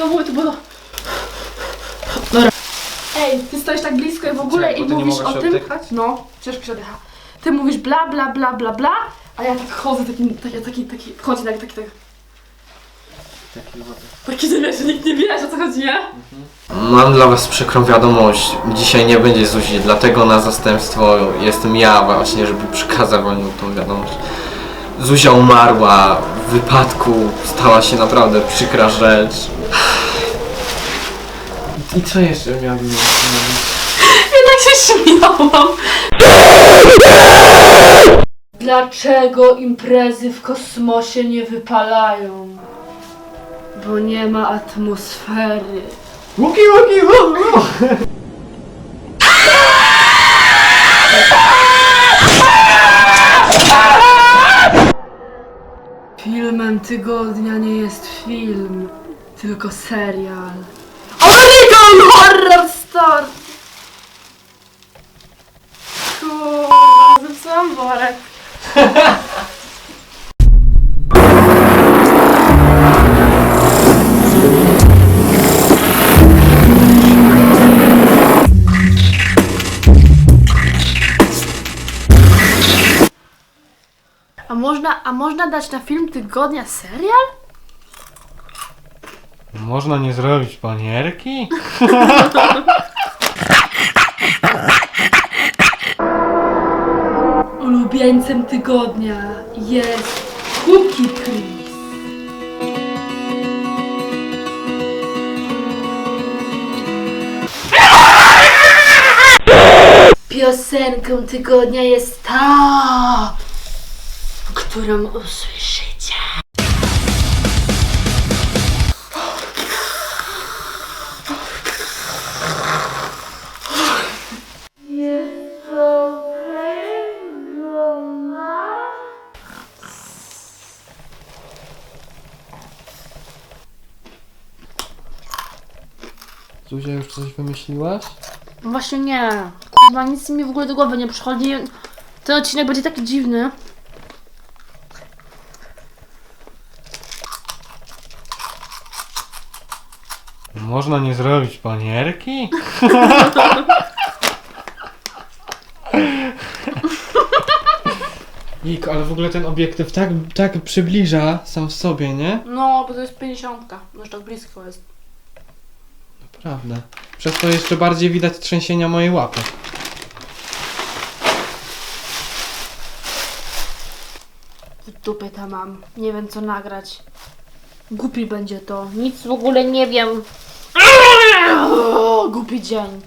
domu to było... Dobra. Ej, ty stoisz tak blisko i w ogóle i ty mówisz o tym... oddychać? No, ciężko się oddycha. Ty mówisz bla, bla, bla, bla, bla, a ja tak chodzę, taki, taki, taki, taki, chodzi tak, taki, tak. Taki wody. Taki, że nikt nie wie, o co chodzi, nie? Mhm. Mam dla Was przykrą wiadomość. Dzisiaj nie będzie Zuzi, dlatego na zastępstwo jestem ja właśnie, żeby przekazać Wam tą wiadomość. Zuzia umarła w wypadku, stała się naprawdę przykra rzecz. I co jeszcze miałbym mówić? Ja tak się śmiałam. Dlaczego imprezy w kosmosie nie wypalają? Bo nie ma atmosfery. Łuki, łuki, łuki! Filmem tygodnia nie jest film, tylko serial. American Horror Story! Kurwa, zepsułam worek. A można, a można dać na film tygodnia serial? Można nie zrobić panierki? Ulubieńcem tygodnia jest Cookie Chris. Piosenką tygodnia jest ta, którą usłyszycie. Zuzia, już coś wymyśliłaś? No Właśnie nie. Kurwa, nic mi w ogóle do głowy nie przychodzi. Ten odcinek będzie taki dziwny. Można nie zrobić panierki? Ik, ale w ogóle ten obiektyw tak, tak przybliża sam w sobie, nie? No, bo to jest 50. No już tak blisko jest. Prawda. Przez to jeszcze bardziej widać trzęsienia mojej łapy. W dupie tam mam. Nie wiem co nagrać. Głupi będzie to. Nic w ogóle nie wiem. Głupi dzień.